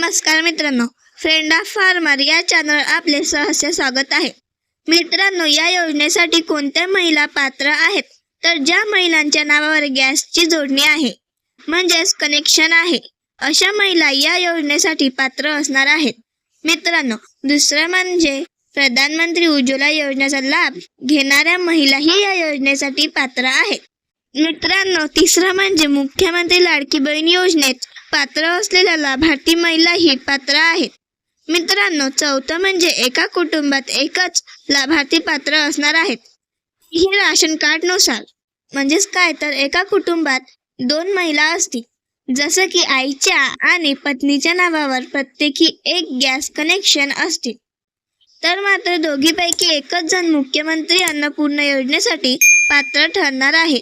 नमस्कार मित्रांनो friend of farmer या चॅनल आपले सहस्य स्वागत आहे. मित्रांनो या योजनेसाठी कोणत्या महिला पात्र आहेत? तर ज्या महिलांच्या नावावर गॅसची जोडणी आहे म्हणजेच कनेक्शन आहे अशा महिला या योजनेसाठी पात्र असणार आहेत. मित्रांनो दुसरं म्हणजे प्रधानमंत्री उज्ज्वला योजनेचा लाभ घेणाऱ्या महिलाही या योजनेसाठी पात्र आहेत. मित्रांनो तिसरं म्हणजे मुख्यमंत्री लाडकी बहीण योजनेत पात्र असलेल्या लाभार्थी महिलाही पात्र आहेत. मित्रांनो चौथं म्हणजे एका कुटुंबात एकच लाभार्थी पात्र असणार आहेत. ही राशन कार्डनुसार म्हणजेच काय? तर एका कुटुंबात दोन महिला असतील. जसं की आईच्या आणि पत्नीच्या नावावर प्रत्येकी एक गॅस कनेक्शन असतील. तर मात्र दोघीपैकी एकच जण मुख्यमंत्री अन्नपूर्ण योजनेसाठी पात्र ठरणार आहे.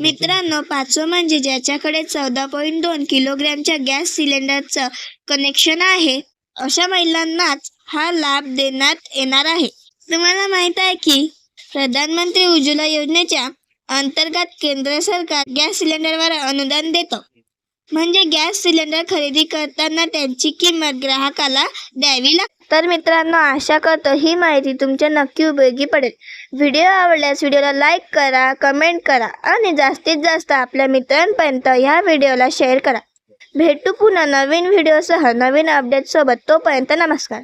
मित्रांनो पाचवं म्हणजे ज्याच्याकडे चौदा पॉईंट दोन किलोग्रॅमच्या गॅस सिलेंडरचं कनेक्शन आहे अशा महिलांनाच हा लाभ देण्यात येणार आहे. तुम्हाला माहीत आहे की प्रधानमंत्री उज्ज्वला योजनेच्या अंतर्गत केंद्र सरकार गॅस सिलेंडरवर अनुदान देतं. म्हणजे गॅस सिलेंडर खरेदी करताना त्यांची किंमत ग्राहकाला द्यावी लागते. तर मित्रांनो आशा करतो ही माहिती तुमच्या नक्की उपयोगी पडेल. व्हिडिओ आवडल्यास व्हिडिओला लाईक करा कमेंट करा आणि जास्तीत जास्त आपल्या मित्रांपर्यंत ह्या व्हिडिओला शेअर करा. भेटू पुन्हा नवीन व्हिडिओसह नवीन अपडेटसोबत तोपर्यंत नमस्कार.